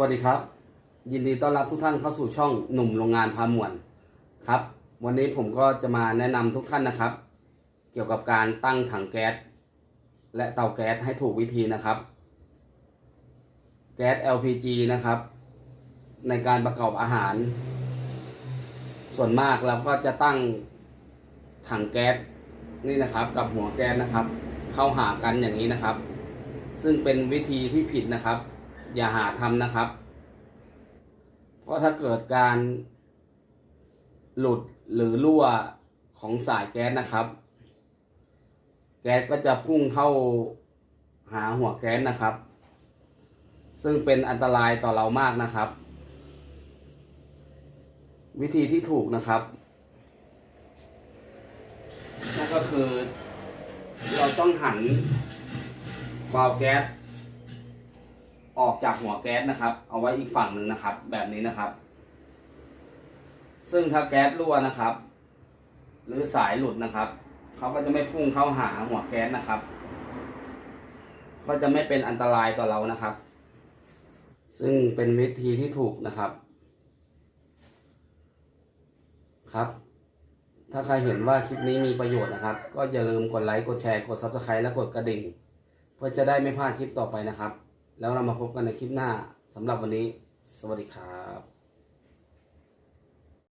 วัสดีครับ ยินดีต้อนรับทุกท่านเข้าสู่ช่องหนุ่มโรงงานพามวนครับ วันนี้ผมก็จะมาแนะนำทุกท่านนะครับ เกี่ยวกับการตั้งถังแก๊สและเตาแก๊สให้ถูกวิธีนะครับ แก๊ส LPG นะครับ ในการประกอบอาหาร ส่วนมากเราก็จะตั้งถังแก๊สนี่นะครับกับหัวแก๊สนะครับ เข้าหากันอย่างนี้นะครับ ซึ่งเป็นวิธีที่ผิดนะครับ อย่าหาทำนะครับ เพราะถ้าเกิดการหลุดหรือรั่วของสายแก๊สนะครับ แก๊สก็จะพุ่งเข้าหาหัวแก๊สนะครับ ซึ่งเป็นอันตรายต่อเรามากนะครับ วิธีที่ถูกนะครับนั่นก็คือ เราต้องหันวาล์วแก๊ส ออกจากหัวแก๊สนะครับ เอาไว้อีกฝั่งหนึ่งนะครับ แบบนี้นะครับ ซึ่งถ้าแก๊สรั่วนะครับ หรือสายหลุดนะครับเขาก็จะไม่พุ่งเข้าหาหัวแก๊สนะครับ ก็จะไม่เป็นอันตรายต่อเรานะครับ ซึ่งเป็นวิธีที่ถูกนะครับ ครับ ถ้าใครเห็นว่าคลิปนี้มีประโยชน์นะครับ ก็อย่าลืมกดไลค์กดแชร์กด Subscribe และกดกระดิ่ง เพื่อจะได้ไม่พลาดคลิปต่อไปนะครับ แล้วเรามาพบกันในคลิปหน้าสำหรับวันนี้ สวัสดีครับ